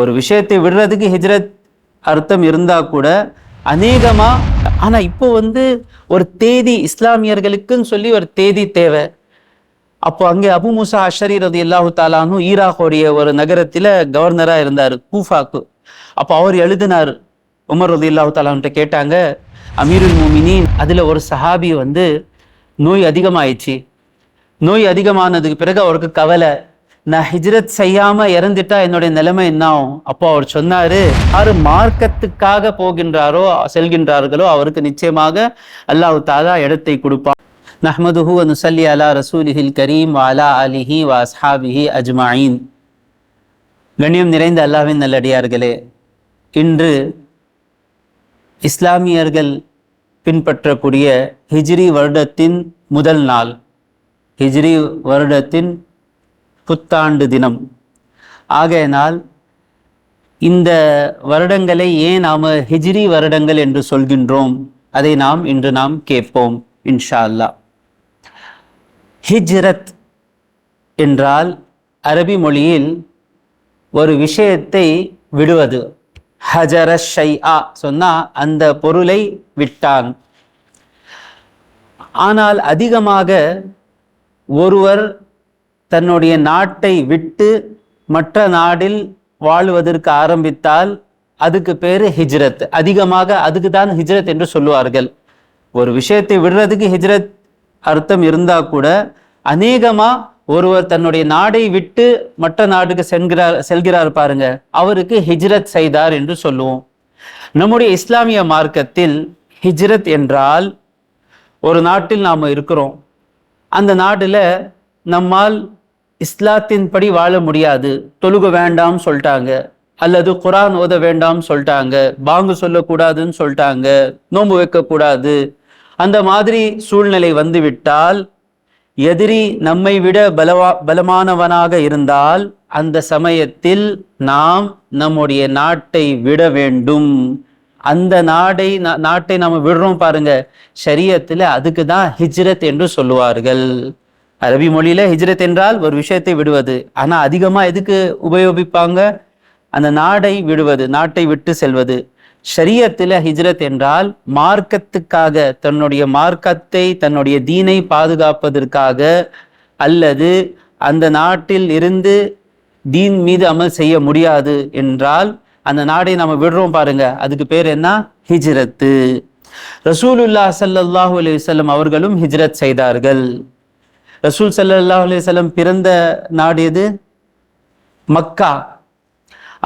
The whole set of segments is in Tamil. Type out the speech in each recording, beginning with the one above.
ஒரு விஷயத்தை விடுறதுக்கு ஹிஜ்ரத் அர்த்தம் இருந்தால் கூட அநேகமாக ஆனால் இப்போ வந்து ஒரு தேதி இஸ்லாமியர்களுக்குன்னு சொல்லி ஒரு தேதி தேவை. அப்போ அங்கே அபு முசா அஷரி ரது அல்லாஹு தாலானும் ஈராகோடைய ஒரு நகரத்தில் கவர்னராக இருந்தார் கூஃபாக்கு. அப்போ அவர் எழுதினார். உமர் ரதி இல்லாஹு தாலான்ட்ட கேட்டாங்க அமீருல் மோமினின் அதில் ஒரு சஹாபி வந்து நோய் அதிகமாயிடுச்சு. நோய் அதிகமானதுக்கு பிறகு அவருக்கு கவலை. நான் ஹிஜ்ரத் செய்யாம இறந்துட்டா என்னுடைய நிலைமை என்ன ஆகும் அப்போ அவர் சொன்னாரு யாரு மார்க்கத்துக்காக போகின்றாரோ செல்கின்றார்களோ அவருக்கு நிச்சயமாக அல்லாஹ் தாலா இடத்தை கொடுப்பான். நஹ்மதுஹு வ நுஸல்லி அலா ரசூலிஹில் கரீம் வ அலா அலிஹி வாஸ்ஹாபிஹி அஜ்மாயின். கண்ணியம் நிறைந்த அல்லாவின் நல்லடியார்களே இன்று இஸ்லாமியர்கள் பின்பற்றக்கூடிய ஹிஜ்ரி வருடத்தின் முதல் நாள். ஹிஜ்ரி வருடத்தின் புத்தாண்டு தினம். ஆகையினால் இந்த வருடங்களை ஏன் நாம் ஹிஜ்ரி வருடங்கள் என்று சொல்கின்றோம்? அதை நாம் இன்று நாம் கேட்போம் இன்ஷா அல்லாஹ் ஹிஜ்ரத் என்றால் அரபி மொழியில் ஒரு விஷயத்தை விடுவது. ஹஜர ஷைஆ சொன்னால் அந்த பொருளை விட்டான். ஆனால் அதிகமாக ஒருவர் தன்னுடைய நாட்டை விட்டு மற்ற நாடில் வாழ்வதற்கு ஆரம்பித்தால் அதுக்கு பேர் ஹிஜ்ரத். அதிகமாக அதுக்கு தான் ஹிஜ்ரத் என்று சொல்லுவார்கள். ஒரு விஷயத்தை விடுறதுக்கு ஹிஜ்ரத் அர்த்தம் இருந்தால் கூட அநேகமாக ஒருவர் தன்னுடைய நாடை விட்டு மற்ற நாட்டுக்கு செல்கிறார் செல்கிறார் பாருங்க. அவருக்கு ஹிஜ்ரத் செய்தார் என்று சொல்லுவோம். நம்முடைய இஸ்லாமிய மார்க்கத்தில் ஹிஜ்ரத் என்றால் ஒரு நாட்டில் நாம் இருக்கிறோம். அந்த நாட்டில் நம்மால் இஸ்லாத்தின்படி வாழ முடியாது. தொழுக வேண்டாம் சொல்லிட்டாங்க. அல்லது குரான் ஓத வேண்டாம் சொல்லிட்டாங்க. பாங்கு சொல்லக்கூடாதுன்னு சொல்லிட்டாங்க. நோன்பு வைக்கக்கூடாது. அந்த மாதிரி சூழ்நிலை வந்துவிட்டால் எதிரி நம்மை விட பலவா பலமானவனாக இருந்தால் அந்த சமயத்தில் நாம் நம்முடைய நாட்டை விட வேண்டும். அந்த நாடை நாட்டை நாம் விடுறோம் பாருங்க. சரியத்தில் அதுக்கு தான் ஹிஜ்ரத் என்று சொல்லுவார்கள். அரபி மொழியில ஹிஜ்ரத் என்றால் ஒரு விஷயத்தை விடுவது. ஆனா அதிகமா எதுக்கு உபயோகிப்பாங்க? அந்த நாடை விடுவது நாட்டை விட்டு செல்வது. ஷரியத்தில் ஹிஜ்ரத் என்றால் மார்க்கத்துக்காக தன்னுடைய மார்க்கத்தை தன்னுடைய தீனை பாதுகாப்பதற்காக அல்லது அந்த நாட்டில் இருந்து தீன் மீது அமல் செய்ய முடியாது என்றால் அந்த நாடை நம்ம விடுறோம் பாருங்க. அதுக்கு பேர் என்ன? ஹிஜ்ரத்து. ரசூலுல்லா சல்லாஹூ அலி வல்லம் அவர்களும் ஹிஜ்ரத் செய்தார்கள். ரசூல் சல்லா அலைஹி வஸல்லம் பிறந்த நாடு எது? மக்கா.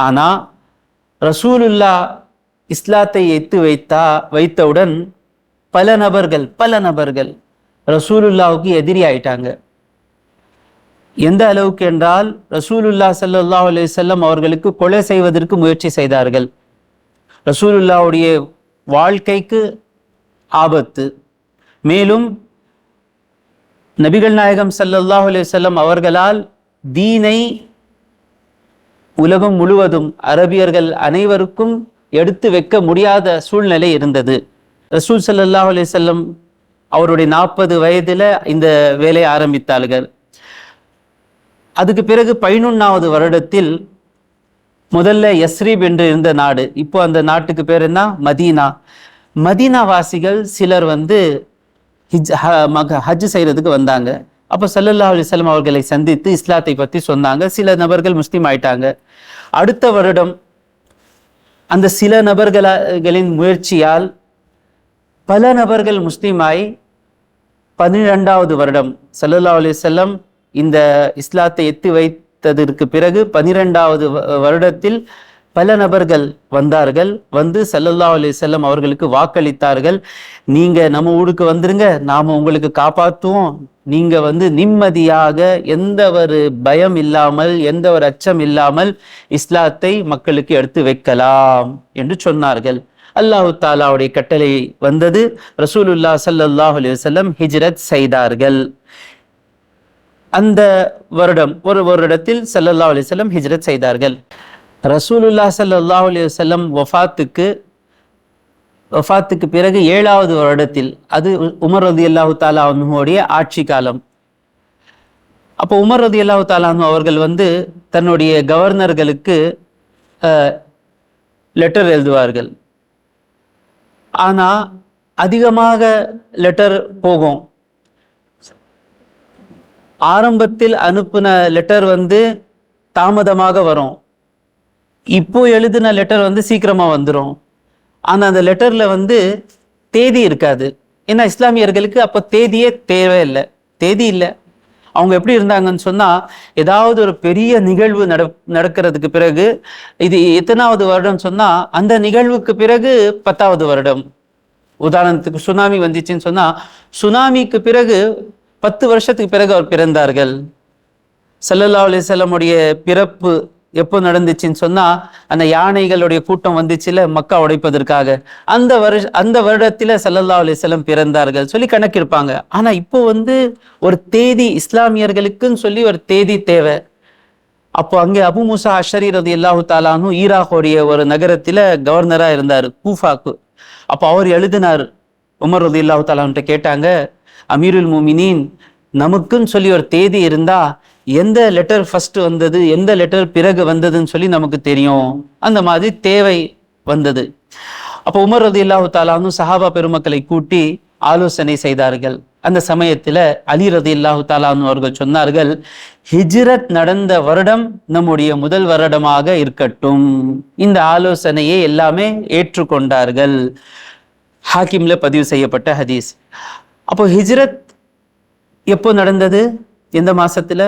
ஆனால் ரசூலுல்லா இஸ்லாத்தை எத்து வைத்தா வைத்தவுடன் பல நபர்கள் பல நபர்கள் ரசூலுல்லாவுக்கு எதிரி ஆயிட்டாங்க. எந்த அளவுக்கு என்றால் ரசூலுல்லா ஸல்லல்லாஹு அலைஹி வஸல்லம் அவர்களுக்கு கொலை செய்வதற்கு முயற்சி செய்தார்கள். ரசூலுல்லாவுடைய வாழ்க்கைக்கு ஆபத்து. மேலும் நபிகள் நாயகம் சல்லல்லாஹ் அலுவலம் அவர்களால் தீனை உலகம் முழுவதும் அரபியர்கள் அனைவருக்கும் எடுத்து வைக்க முடியாத சூழ்நிலை இருந்தது. ரசூல் சல்லாஹ் அலுவலம் அவருடைய நாற்பது வயதில் இந்த வேலையை ஆரம்பித்தார்கள். அதுக்கு பிறகு பதினொன்றாவது வருடத்தில் முதல்ல யஸ்ரீப் என்று இருந்த நாடு. இப்போ அந்த நாட்டுக்கு பேர் என்ன? மதீனா. மதீனா வாசிகள் சிலர் வந்து ஹிஜ் ஹ- மக- ஹஜ் செய்யறதுக்கு வந்தாங்க. அப்போ சல்லல்லா அலைஹி அவர்களை சந்தித்து இஸ்லாத்தை பற்றி சொன்னாங்க. சில நபர்கள் முஸ்லீம் ஆயிட்டாங்க. அடுத்த வருடம் அந்த சில நபர்களின் முயற்சியால் பல நபர்கள் முஸ்லீமாய் பன்னிரெண்டாவது வருடம் சல்லல்லா அலிசல்லம் இந்த இஸ்லாத்தை எத்தி வைத்ததற்கு பிறகு பன்னிரெண்டாவது வ- வருடத்தில் பல நபர்கள் வந்தார்கள் வந்து சல்லல்லா அலி செல்லம் அவர்களுக்கு வாக்களித்தார்கள். நீங்க நம்ம ஊருக்கு வந்துருங்க நாம உங்களுக்கு காப்பாற்றுவோம் நீங்க வந்து நிம்மதியாக எந்த ஒரு பயம் இல்லாமல் எந்த ஒரு அச்சம் இல்லாமல் இஸ்லாத்தை மக்களுக்கு எடுத்து வைக்கலாம் என்று சொன்னார்கள். அல்லாஹு தாலாவுடைய கட்டளை வந்தது ரசூலுல்லாஹ் சல்லாஹ் அலி வல்லம் ஹிஜ்ரத் செய்தார்கள். அந்த வருடம் ஒரு வருடத்தில் சல்லல்லா அலி செல்லம் ஹிஜ்ரத் செய்தார்கள். ரசூலுல்லா ஸல்லல்லாஹு அலி வல்லம் வஃபாத்துக்கு வஃபாத்துக்கு பிறகு ஏழாவது வருடத்தில் அது உமர் ரதி அல்லாஹு தாலா அவனுடைய ஆட்சி காலம். அப்போ உமர் ரதி அல்லாஹு தாலா அவர்கள் வந்து தன்னுடைய கவர்னர்களுக்கு லெட்டர் எழுதுவார்கள். ஆனால் அதிகமாக லெட்டர் போகும். ஆரம்பத்தில் அனுப்புன லெட்டர் வந்து தாமதமாக வரும். இப்போ எழுதின லெட்டர் வந்து சீக்கிரமாக வந்துடும் ஆனால் அந்த லெட்டரில் வந்து தேதி இருக்காது. ஏன்னா இஸ்லாமியர்களுக்கு அப்போ தேதியே தேவையில்லை தேதி இல்லை. அவங்க எப்படி இருந்தாங்கன்னு சொன்னால் ஏதாவது ஒரு பெரிய நிகழ்வு நட நடக்கிறதுக்கு பிறகு இது எத்தனாவது வருடம் சொன்னால் அந்த நிகழ்வுக்கு பிறகு பத்தாவது வருடம். உதாரணத்துக்கு சுனாமி வந்துச்சுன்னு சொன்னால் சுனாமிக்கு பிறகு பத்து வருஷத்துக்கு பிறகு அவர் பிறந்தார்கள். ஸல்லல்லாஹு அலிசல்லமுடைய பிறப்பு எப்போ நடந்துச்சுன்னு சொன்னா அந்த யானைகளுடைய கூட்டம் வந்துச்சுல மக்கா உடைப்பதற்காக. அந்த வருஷ அந்த வருடத்துல சல்லல்லா அலைஹி பிறந்தார்கள். சொல்லி கணக்கிருப்பாங்க. ஆனா இப்போ வந்து ஒரு தேதி இஸ்லாமியர்களுக்குன்னு சொல்லி ஒரு தேதி தேவை. அப்போ அங்கே அபு மூசா அஷரி ரது எல்லாஹு தாலானு ஈராகோடைய ஒரு நகரத்துல கவர்னரா இருந்தார் கூஃபாக்கு. அப்போ அவர் எழுதினார். உமர் ரது இல்லாஹு தாலான்ட்ட கேட்டாங்க அமீருல் முமினின் நமக்குன்னு சொல்லி ஒரு தேதி இருந்தா எந்த லெட்டர் ஃபர்ஸ்ட் வந்தது எந்த லெட்டர் பிறகு வந்ததுன்னு சொல்லி நமக்கு தெரியும். அந்த மாதிரி தேவை வந்தது. அப்போ உமர் ரதி இல்லாஹு தாலானு சஹாபா பெருமக்களை கூட்டி ஆலோசனை செய்தார்கள். அந்த சமயத்தில் அலி ரதி இல்லாஹு தாலானு அவர்கள் சொன்னார்கள் ஹிஜ்ரத் நடந்த வருடம் நம்முடைய முதல் வருடமாக இருக்கட்டும். இந்த ஆலோசனையை எல்லாமே ஏற்றுக்கொண்டார்கள். ஹாக்கிம்ல பதிவு செய்யப்பட்ட ஹதீஸ். அப்போ ஹிஜ்ரத் எப்போ நடந்தது? எந்த மாசத்துல?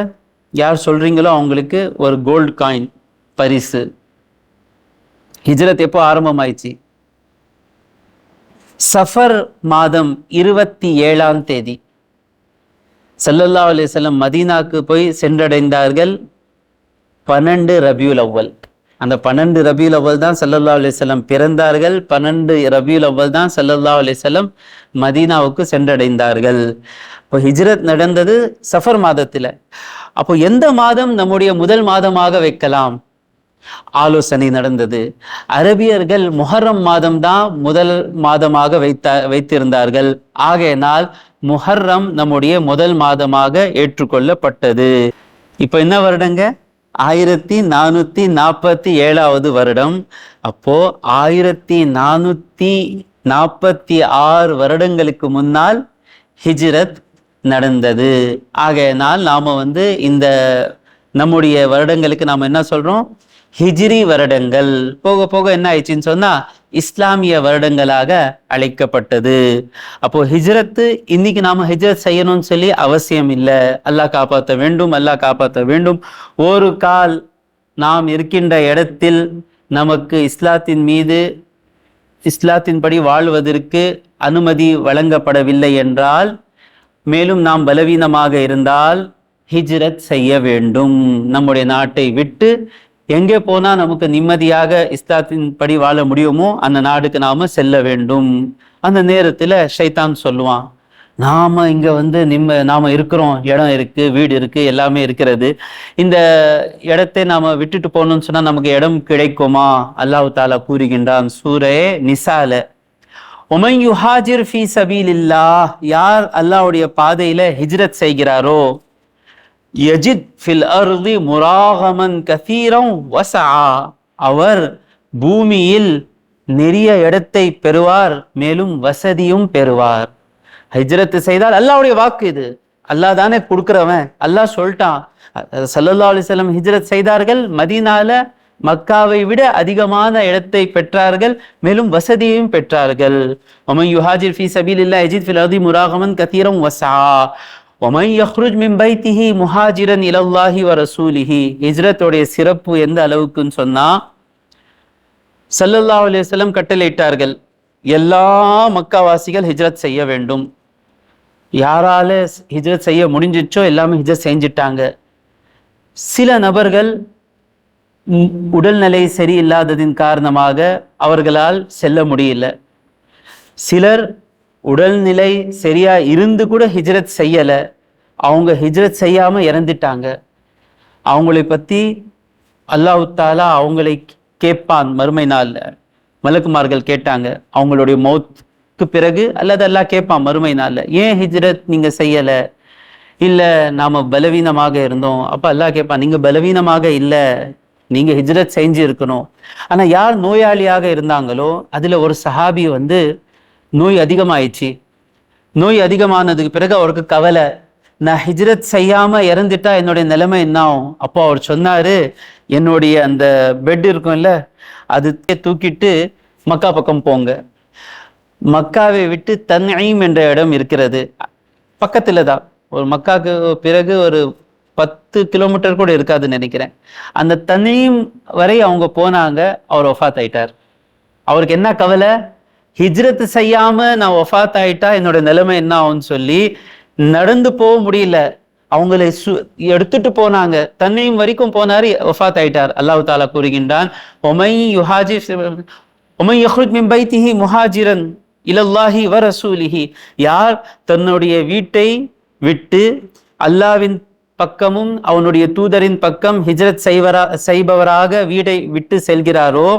யார் சொல்கிறீங்களோ அவங்களுக்கு ஒரு கோல்டு காயின் பரிசு. ஹிஜ்ரத் எப்போ ஆரம்பமாயிடுச்சு சஃபர் மாதம் இருபத்தி ஏழாம் தேதி. ஸல்லல்லாஹு அலி செல்லம் மதீனாக்கு போய் சென்றடைந்தார்கள் பன்னெண்டு ரபியுல் அவ்வல். அந்த பன்னெண்டு ரபியுல் அவ்வல் தான் சல்லல்லா அலிசல்லம் பிறந்தார்கள். பன்னெண்டு ரபியுல் அவ்வல் தான் சல்லல்லா அலிசல்லம் மதீனாவுக்கு சென்றடைந்தார்கள். இப்போ ஹிஜ்ரத் நடந்தது சஃபர் மாதத்தில். அப்போ எந்த மாதம் நம்முடைய முதல் மாதமாக வைக்கலாம்? ஆலோசனை நடந்தது. அரபியர்கள் முஹர்ரம் மாதம் தான் முதல் மாதமாக வைத்த வைத்திருந்தார்கள். ஆகையினால் முஹர்ரம் நம்முடைய முதல் மாதமாக ஏற்றுக்கொள்ளப்பட்டது. இப்போ என்ன வருடங்க? ஆயிரத்தி நானூத்தி நாற்பத்தி ஏழாவது வருடம். அப்போ ஆயிரத்தி நானூத்தி நாற்பத்தி ஆறு வருடங்களுக்கு முன்னால் ஹிஜ்ரத் நடந்தது. ஆகையினால் நாம வந்து இந்த நம்முடைய வருடங்களுக்கு நாம் என்ன சொல்றோம்? ஹிஜ்ரி வருடங்கள் போக போக என்ன ஆயிடுச்சுன்னு சொன்னா இஸ்லாமிய வருடங்களாக அழைக்கப்பட்டது. அப்போ ஹிஜ்ரத்து இன்னைக்கு நாம ஹிஜ்ரத் செய்யணும்னு சொல்லி அவசியம் இல்லை. அல்லாஹ் காப்பாற்ற வேண்டும் அல்லாஹ் காப்பாற்ற வேண்டும். ஒரு கால் நாம் இருக்கின்ற இடத்தில் நமக்கு இஸ்லாத்தின் மீது இஸ்லாத்தின்படி வாழ்வதற்கு அனுமதி வழங்கப்படவில்லை என்றால் மேலும் நாம் பலவீனமாக இருந்தால் ஹிஜ்ரத் செய்ய வேண்டும். நம்முடைய நாட்டை விட்டு எங்கே போனால் நமக்கு நிம்மதியாக இஸ்லாத்தின் படி வாழ முடியுமோ அந்த நாடுக்கு நாம் செல்ல வேண்டும். அந்த நேரத்தில் ஷைத்தான் சொல்லுவான் நாம் இங்கே வந்து நிம்ம நாம் இருக்கிறோம். இடம் இருக்குது வீடு இருக்குது எல்லாமே இருக்கிறது. இந்த இடத்தை நாம் விட்டுட்டு போகணும்னு சொன்னால் நமக்கு இடம் கிடைக்குமா? அல்லாஹ் தாலா கூறுகின்றான் சூரே நிசால. ஒமையுஹாஜிர் ஃபி ஃபி இல்லா யார் அல்லாஹ்வுடைய பாதையில் ஹிஜ்ரத் செய்கிறாரோ யஜித் ஃபில் அர்தி முராகமன் கசீரம் வசா அவர் பூமியில் நிறைய இடத்தை பெறுவார் மேலும் வசதியும் பெறுவார். ஹஜ்ரத்து செய்தால் அல்லாவுடைய வாக்கு இது. அல்லாஹ் தானே கொடுக்குறவன். அல்லாஹ் சொல்லிட்டான். சல்லல்லா அலிசல்லம் ஹிஜ்ரத் செய்தார்கள் மதினால மக்காவை விட அதிகமான இடத்தை பெற்றார்கள் மேலும் வசதியையும் பெற்றார்கள். ஒமன் யுஹாஜிர் ஃபி சபீலில்லா எஜித் ஃபில் அர்தி முராகமன் கத்தீரம் வசா ஒமை யஹ்ருஜ் மிம்பைத்திஹி முஹாஜிரன் இலல்லாஹி வ ரசூலிஹி ஹிஜ்ரத்துடைய சிறப்பு எந்த அளவுக்குன்னு சொன்னா சல்லல்லா அலைஹி கட்டளையிட்டார்கள் எல்லா மக்காவாசிகள் ஹிஜ்ரத் செய்ய வேண்டும். யாரால ஹிஜ்ரத் செய்ய முடிஞ்சிச்சோ எல்லாமே ஹிஜ்ரத் செஞ்சிட்டாங்க. சில நபர்கள் உடல்நிலை சரியில்லாததின் காரணமாக அவர்களால் செல்ல முடியல. சிலர் உடல்நிலை சரியா இருந்து கூட ஹிஜ்ரத் செய்யலை. அவங்க ஹிஜ்ரத் செய்யாமல் இறந்துட்டாங்க. அவங்களை பற்றி அல்லாஹ் தாலா அவங்களை கேட்பான் மறுமை நாளில். மலக்குமார்கள் கேட்டாங்க அவங்களுடைய மௌத்துக்கு பிறகு அல்லது எல்லாம் கேட்பான் மறுமை நாளில் ஏன் ஹிஜ்ரத் நீங்கள் செய்யலை? இல்லை நாம் பலவீனமாக இருந்தோம். அப்போ எல்லாம் கேட்பான் நீங்கள் பலவீனமாக இல்லை நீங்க ஹிஜ்ரத் செஞ்சு இருக்கணும் ஆனா யார் நோயாளியாக இருந்தாங்களோ அதுல ஒரு சஹாபி வந்து நோய் அதிகமாயிடுச்சு. நோய் அதிகமானதுக்கு பிறகு அவருக்கு கவலை. நான் ஹிஜ்ரத் செய்யாமல் இறந்துட்டா என்னுடைய நிலைமை என்ன ஆகும் அப்போ அவர் சொன்னார் என்னுடைய அந்த பெட் இருக்கும்ல அது தூக்கிட்டு மக்கா பக்கம் போங்க. மக்காவை விட்டு தன்ஐம் என்ற இடம் இருக்கிறது. பக்கத்தில் தான். ஒரு மக்காவுக்கு பிறகு ஒரு பத்து கிலோமீட்டர் கூட இருக்காதுன்னு நினைக்கிறேன். அந்த தன்னையும் வரை அவங்க போனாங்க அவர் ஒஃபாத் ஆயிட்டார் அவருக்கு என்ன கவலை? ஹிஜ்ரத் செய்யாம நான் ஒஃபாத் ஆயிட்டா என்னோட நிலைமை என்ன ஆகும்னு சொல்லி நடந்து போக முடியல. அவங்களை சு எடுத்துட்டு போனாங்க. தன்னையும் வரைக்கும் போனாரு ஒஃபாத் ஆயிட்டார் அல்லாஹ் தாலா கூறுகின்றான் ஒமை யுஹாஜி ஒமை யஹ்ருஜ் மின் பைத்திஹி முஹாஜிரன் இலல்லாஹி வ ரசூலிஹி. யார் தன்னுடைய வீட்டை விட்டு அல்லாவின் பக்கமும் அவனுடைய தூதரின் பக்கம் ஹிஜ்ரத் செய்வரா செய்பவராக வீடை விட்டு செல்கிறாரோ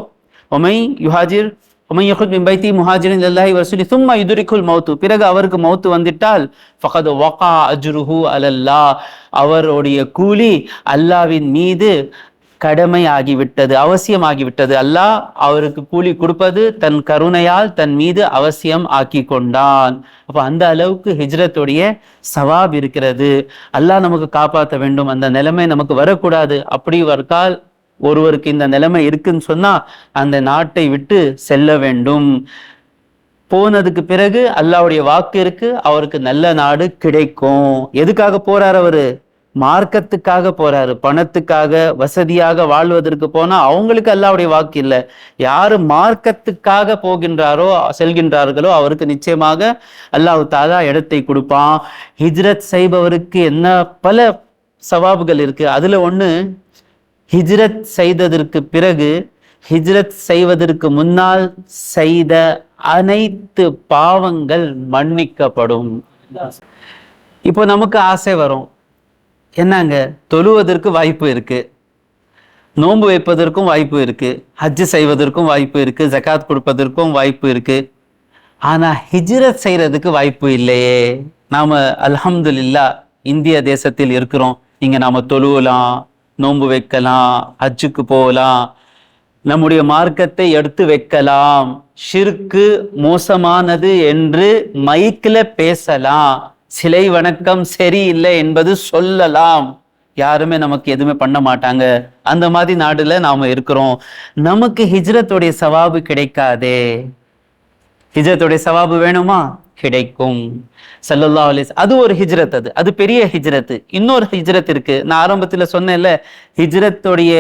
ஒமை யுஹாஜிர் ஒமை பைத்தி முஹாஜிரின் அல்லாஹி வ சும்மா யுதுரிக்குல் மௌத்து பிறகு அவருக்கு மௌத்து வந்துட்டால் ஃபகத் வகா அஜ்ருஹு அலல்லா அவருடைய கூலி அல்லாவின் மீது கடமை ஆகிவிட்டது அவசியமாகிவிட்டது. அல்லாஹ் அவருக்கு கூலி கொடுப்பது தன் கருணையால் தன் மீது அவசியம் ஆக்கி கொண்டான் அப்போ அந்த அளவுக்கு ஹிஜ்ரத்துடைய சவாப் இருக்கிறது. அல்லாஹ் நமக்கு காப்பாற்ற வேண்டும். அந்த நிலைமை நமக்கு வரக்கூடாது. அப்படி வர்க்கால் ஒருவருக்கு இந்த நிலைமை இருக்குன்னு சொன்னா அந்த நாட்டை விட்டு செல்ல வேண்டும். போனதுக்கு பிறகு அல்லாவுடைய வாக்கு இருக்கு அவருக்கு நல்ல நாடு கிடைக்கும். எதுக்காக போறார் அவரு? மார்க்கத்துக்காக போறாரு. பணத்துக்காக வசதியாக வாழ்வதற்கு போனா அவங்களுக்கு அல்லாவுடைய வாக்கு இல்லை. யாரு மார்க்கத்துக்காக போகின்றாரோ செல்கின்றார்களோ அவருக்கு நிச்சயமாக அல்லாஹ் தாலா இடத்தை கொடுப்பான். ஹிஜ்ரத் செய்பவருக்கு என்ன பல சவாபுகள் இருக்கு. அதுல ஒண்ணு ஹிஜ்ரத் செய்ததற்கு பிறகு ஹிஜ்ரத் செய்வதற்கு முன்னால் செய்த அனைத்து பாவங்கள் மன்னிக்கப்படும். இப்போ நமக்கு ஆசை வரும். என்னங்க? தொழுவதற்கு வாய்ப்பு இருக்கு. நோன்பு வைப்பதற்கும் வாய்ப்பு இருக்கு. ஹஜ்ஜு செய்வதற்கும் வாய்ப்பு இருக்கு. ஜக்காத் கொடுப்பதற்கும் வாய்ப்பு இருக்கு. ஆனா ஹிஜ்ரத் செய்யறதுக்கு வாய்ப்பு இல்லையே. நாம அல்ஹம்துலில்லா இந்திய தேசத்தில் இருக்கிறோம். இங்க நாம தொழுவலாம். நோன்பு வைக்கலாம் ஹஜ்ஜுக்கு போகலாம் நம்முடைய மார்க்கத்தை எடுத்து வைக்கலாம். ஷிர்கு மோசமானது என்று மைக்கில் பேசலாம். சிலை வணக்கம் சரியில்லை என்பது சொல்லலாம். யாருமே நமக்கு எதுவுமே பண்ண மாட்டாங்க. அந்த மாதிரி நாடுல நாம இருக்கிறோம். நமக்கு ஹிஜ்ரத்துடைய சவாபு கிடைக்காதே. ஹிஜ்ரத்துடைய சவாபு வேணுமா? கிடைக்கும். சல்லல்லா அலிஸ் அது ஒரு ஹிஜ்ரத் அது. அது பெரிய ஹிஜ்ரத். இன்னொரு ஹிஜ்ரத் இருக்கு. நான் ஆரம்பத்தில் சொன்னேன்ல ஹிஜ்ரத்துடைய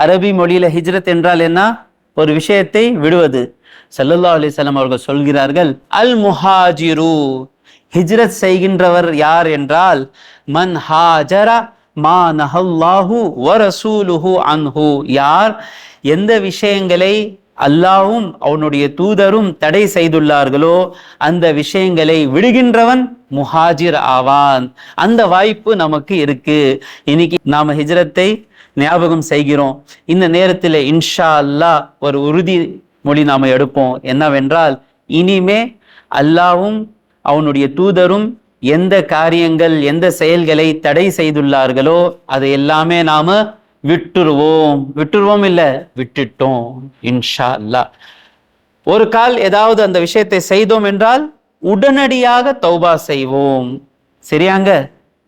அரபி மொழியில ஹிஜ்ரத் என்றால் என்ன? ஒரு விஷயத்தை விடுவது. சல்லல்லா அலிசல்லாம் அவர்கள் சொல்கிறார்கள் அல் முஹாஜிரு ஹிஜ்ரத் செய்கின்றவர் யார் என்றால் மன் ஹாஜரா மா நஹல்லாஹு வரசூலுஹு அன்ஹு. யார்? எந்த விஷயங்களை அல்லாவும் அவனுடைய தூதரும் தடை செய்துள்ளார்களோ அந்த விஷயங்களை விடுகின்றவன் முஹாஜிர் ஆவான். அந்த வாய்ப்பு நமக்கு இருக்கு. இன்னைக்கு நாம ஹிஜ்ரத்தை ஞாபகம் செய்கிறோம். இந்த நேரத்தில் இன்ஷா அல்லாஹ் ஒரு உறுதி மொழி நாம எடுப்போம். என்னவென்றால் இனிமே அல்லாவும் அவனுடைய தூதரும் எந்த காரியங்கள் எந்த செயல்களை தடை செய்துள்ளார்களோ அதை எல்லாமே நாம விட்டுருவோம். விட்டுருவோம் இல்லை விட்டுட்டோம் இன்ஷா அல்லாஹ் ஒரு கால் ஏதாவது அந்த விஷயத்தை செய்தோம் என்றால் உடனடியாக தௌபா செய்வோம். சரியாங்க?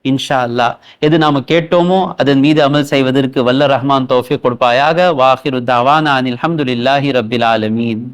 இன்ஷா அல்லாஹ் எது நாம கேட்டோமோ அதன் மீது அமல் செய்வதற்கு வல்ல ரஹ்மான் தோஃபி கொடுப்பாயாக. வாஹிரு தவானா அனில் அஹமதுல்லாஹி ரபில் ஆலமீன்.